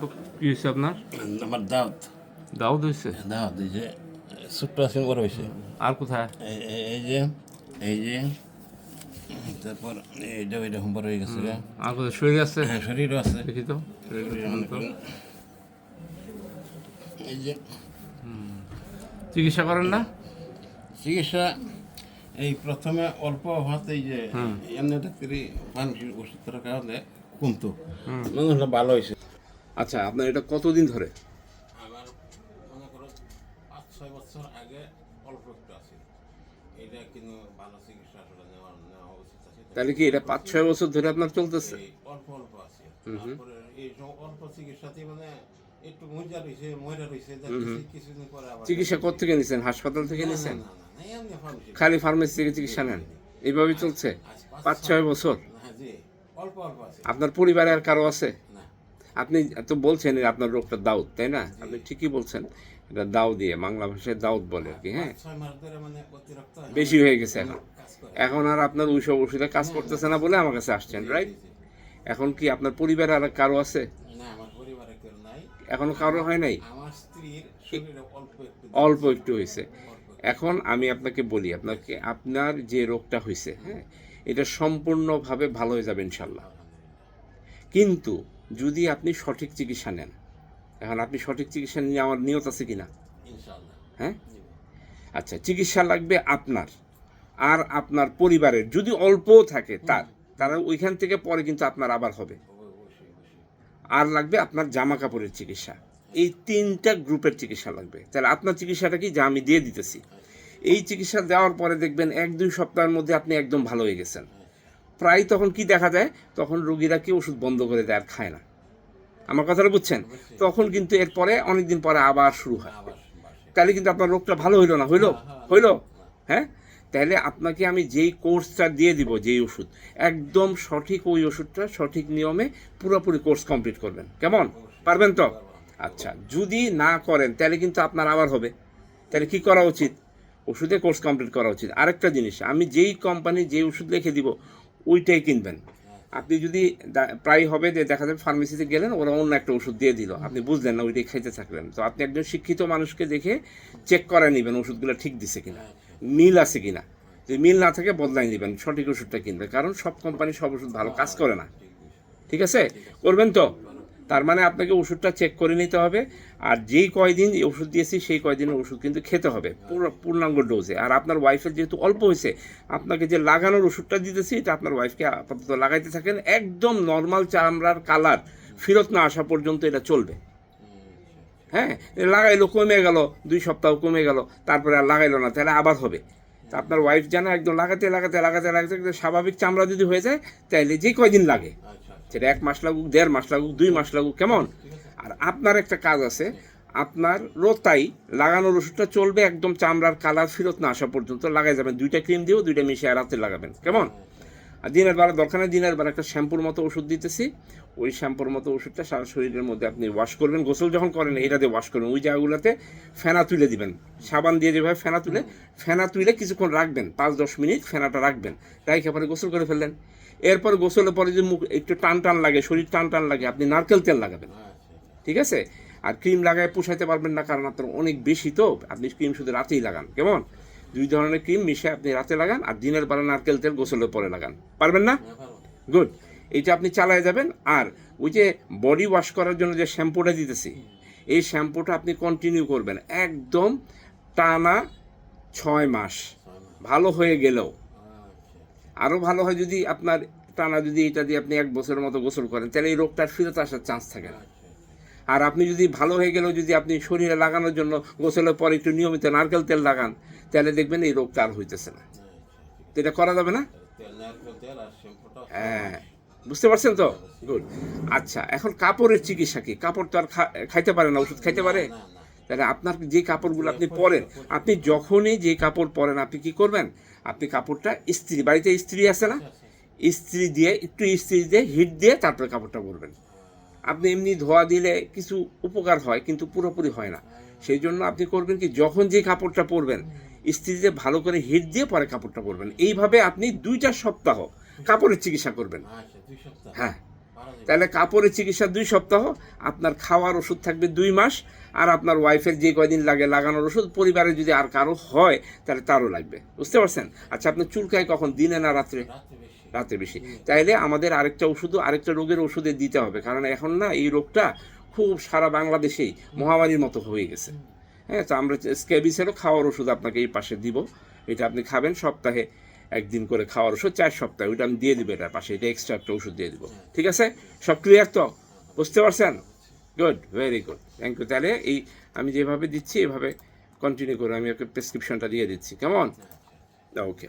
তো কি হয়েছে আপনার আমার দাওয়াত দাউদ হয়েছে দাওয়াত এই যে ছোট্ট আছে বড় হয়েছে আর কোথায় এই- যে এই যে তারপর এইটা হয়ে গেছে আর কোথায় শরীর আছে হ্যাঁ শরীরও আছে দেখি তো মনে এই যে চিকিৎসা করেন না চিকিৎসা এই প্রথমে অল্প হওয়াতে এই যে এমনি ডাক্তারি মানুষের ওষুধ কমতো মনে হলো ভালো হয়েছে আচ্ছা আপনার এটা কতদিন ধরে? আমার মনে করো পাঁচ ছয় বছর আগে অল্প একটু আছে। এটা কিন্তু ভালো চিকিৎসা আসলে নেওয়া নেওয়া উচিত আছে। তাহলে কি এটা পাঁচ ছয় বছর ধরে আপনার চলতেছে? অল্প অল্প আছে। তারপরে এই অল্প চিকিৎসাতে মানে একটু মজা রয়েছে রয়েছে কিছুদিন পরে আবার চিকিৎসা কোথেকে নিছেন? হাসপাতাল থেকে নিছেন। খালি ফার্মেসি থেকে চিকিৎসা নেন? এইভাবেই চলছে? পাঁচ ছয় বছর? অল্প অল্প আছে। আপনার পরিবারে আর কারও আছে? আপনি তো বলছেন আপনার রোগটা দাউদ তাই না? আপনি ঠিকই বলছেন। এটা দাউ দিয়ে বাংলা ভাষায় দাউদ বলে আর কি হ্যাঁ? মানে হয়। বেশি হয়ে গেছে এখন এখন। আর আপনার ওইসব ওষুধে কাজ করতেছে না বলে আমার কাছে আসছেন রাইট এখন কি আপনার পরিবারে আর কারও আছে? এখনও কারও হয় নাই? অল্প একটু হয়েছে। এখন আমি আপনাকে বলি আপনাকে আপনার যে রোগটা হয়েছে হ্যাঁ এটা সম্পূর্ণভাবে ভালো হয়ে যাবে ইনশাল্লাহ কিন্তু যদি আপনি সঠিক চিকিৎসা নেন। এখন আপনি সঠিক চিকিৎসা নিয়ে আমার নিয়ত আছে কিনা? ইনশাআল্লাহ। হ্যাঁ? আচ্ছা চিকিৎসা লাগবে আপনার আর আপনার পরিবারের। যদি অল্পও থাকে তার তারা ওইখান থেকে পরে কিন্তু আপনার আবার হবে। আর লাগবে আপনার জামা কাপড়ের চিকিৎসা। এই তিনটা গ্রুপের চিকিৎসা লাগবে। তাহলে আপনার চিকিৎসাটা কি? যা আমি দিয়ে দিতেছি। এই চিকিৎসা দেওয়ার পরে দেখবেন এক দুই সপ্তাহের মধ্যে আপনি একদম ভালো হয়ে গেছেন। প্রায় তখন কি দেখা যায়? তখন রোগীরা কি ওষুধ বন্ধ করে দেয় আর খায় না। আমার কথাটা বুঝছেন? তখন কিন্তু এরপরে অনেকদিন পরে আবার শুরু হয়। তাহলে কিন্তু আপনার রোগটা ভালো হইল না? হইল? হইল? হ্যাঁ? তাহলে আপনাকে আমি যেই কোর্সটা দিয়ে দিব যেই ওষুধ একদম সঠিক ওই ওষুধটা সঠিক নিয়মে পুরোপুরি কোর্স কমপ্লিট করবেন। কেমন? পারবেন তো? আচ্ছা যদি না করেন তাহলে কিন্তু আপনার আবার হবে। তাহলে কি করা উচিত? ওষুধে কোর্স কমপ্লিট করা উচিত। আরেকটা জিনিস আমি যেই কোম্পানি যেই ওষুধ লিখে দিব ওইটাই কিনবেন। আপনি যদি প্রায় হবে যে দেখা যাবে ফার্মেসিতে গেলেন, ওরা অন্য একটা ওষুধ দিয়ে দিল। আপনি বুঝলেন না ওইটাই খাইতে থাকলেন তো আপনি একজন শিক্ষিত মানুষকে দেখে চেক করে নেবেন ওষুধগুলো ঠিক দিছে কিনা, মিল আছে কিনা। যদি মিল না থাকে বদলাই নেবেন, সঠিক ওষুধটা কিনবে কারণ সব কোম্পানি সব ওষুধ ভালো কাজ করে না। ঠিক আছে? করবেন তো? তার মানে আপনাকে ওষুধটা চেক করে নিতে হবে। আর যেই কয়দিন ওষুধ দিয়েছি, সেই কয়দিনের ওষুধ কিন্তু খেতে হবে পুরো পূর্ণাঙ্গ ডোজে আর আপনার ওয়াইফের যেহেতু অল্প হয়েছে, আপনাকে যে লাগানোর ওষুধটা দিতেছি, এটা আপনার ওয়াইফকে আপাতত লাগাইতে থাকেন। একদম নর্মাল চামড়ার কালার ফেরত না আসা পর্যন্ত এটা চলবে। হ্যাঁ লাগাইলো, কমে গেল, দুই সপ্তাহ কমে গেল, তারপরে আর লাগাইলো না, তাহলে আবার হবে। তা আপনার ওয়াইফ জানা একদম লাগাতে লাগাতে লাগাতে লাগাতে স্বাভাবিক চামড়া যদি হয়ে যায় তাহলে যে কয়দিন লাগে। সেটা এক মাস লাগুক, দেড় মাস লাগুক, দুই মাস লাগুক, কেমন? আর আপনার একটা কাজ আছে, আপনার রোতাই লাগানোর ওষুধটা চলবে একদম চামড়ার কালার ফেরত না আসা পর্যন্ত, লাগাই যাবেন। দুইটা ক্রিম দিয়েও দুইটা মিশিয়ে রাতে লাগাবেন, কেমন? আর দিনের বেলা দরকার নেই দিনের বেলা একটা শ্যাম্পুর মতো ওষুধ দিতেছি, ওই শ্যাম্পুর মতো ওষুধটা সারা শরীরের মধ্যে আপনি ওয়াশ করবেন। গোসল যখন করেন, এটা দিয়ে ওয়াশ করবেন। ওই জায়গাগুলোতে ফেনা তুলে দিবেন। সাবান দিয়ে যেভাবে ফেনা তুলে ফেনা তুলে কিছুক্ষণ রাখবেন, পাঁচ দশ মিনিট ফেনাটা রাখবেন। রাইখে পরে গোসল করে ফেললেন। এরপর গোসলের পরে যে মুখ একটু টান টান লাগে শরীর টান টান লাগে আপনি নারকেল তেল লাগাবেন। ঠিক আছে? আর ক্রিম লাগায় পোষাইতে পারবেন না কারণ আপনার অনেক বেশি তো আপনি ক্রিম শুধু রাতেই লাগান কেমন? দুই ধরনের ক্রিম মিশে আপনি রাতে লাগান আর দিনের বেলা নারকেল তেল গোসলের পরে লাগান। পারবেন না? গুড। এইটা আপনি চালায় যাবেন আর ওই যে বডি ওয়াশ করার জন্য যে শ্যাম্পুটা দিতেছি এই শ্যাম্পুটা আপনি কন্টিনিউ করবেন একদম টানা ছয় মাস। ভালো হয়ে গেলেও। আরও ভালো হয় যদি আপনার টানা যদি এটা দিয়ে আপনি এক বছরের মতো গোসল করেন, তাহলে এই রোগটার ফিরত আসার চান্স থাকে না। আর আপনি যদি ভালো হয়ে গেলেও যদি আপনি শরীরে লাগানোর জন্য গোসলের পর একটু নিয়মিত নারকেল তেল লাগান, তাহলে দেখবেন এই রোগটা আর হইতেছে না। তো এটা করা যাবে না? হ্যাঁ। বুঝতে পারছেন তো? গুড আচ্ছা এখন কাপড়ের চিকিৎসা কি? কাপড় তো আর খাইতে পারে না, ওষুধ খাইতে পারে? তাহলে আপনার যে কাপড়গুলো আপনি পরেন আপনি যখনই যে কাপড় পরেন আপনি কি করবেন? আপনি কাপড়টা ইস্ত্রি বাড়িতে ইস্ত্রি আছে না? ইস্ত্রি দিয়ে একটু ইস্ত্রি দিয়ে হিট দিয়ে তারপরে কাপড়টা পরবেন। আপনি এমনি ধোয়া দিলে কিছু উপকার হয় কিন্তু পুরোপুরি হয় না। সেই জন্য আপনি করবেন কি যখন যে কাপড়টা পরবেন ইস্ত্রিতে ভালো করে হিট দিয়ে পরে কাপড়টা পরবেন। এইভাবে আপনি দুইটা সপ্তাহ কাপড়ের চিকিৎসা করবেন। আচ্ছা হ্যাঁ। তাহলে কাপড়ের চিকিৎসা দুই সপ্তাহ আপনার খাওয়ার ওষুধ থাকবে দুই মাস আর আপনার ওয়াইফের যে কয়দিন লাগে লাগানোর ওষুধ পরিবারে যদি আর কারও হয় তাহলে তারও লাগবে। বুঝতে পারছেন? আচ্ছা আপনার চুলকায় কখন? দিনে না রাত্রে? রাতে বেশি। তাইলে আমাদের আরেকটা ওষুধও আরেকটা রোগের ওষুধে দিতে হবে কারণ এখন না এই রোগটা খুব সারা বাংলাদেশেই মহামারীর মতো হয়ে গেছে। হ্যাঁ তো আমরা স্ক্যাবিসেরও খাওয়ার ওষুধ আপনাকে এই পাশে দিব। এটা আপনি খাবেন সপ্তাহে একদিন করে খাওয়ার ওষুধ, চার সপ্তাহে। ওইটা আমি দিয়ে দেবো এটার পাশে, এটা এক্সট্রা একটা ওষুধ দিয়ে দেবো। ঠিক আছে? সব ক্লিয়ার তো? বুঝতে পারছেন? Good very good thank you তাহলে এই আমি যেভাবে দিচ্ছি, এভাবে কন্টিনিউ করে আমি ওকে প্রেসক্রিপশনটা দিয়ে দিচ্ছি। কেমন ওকে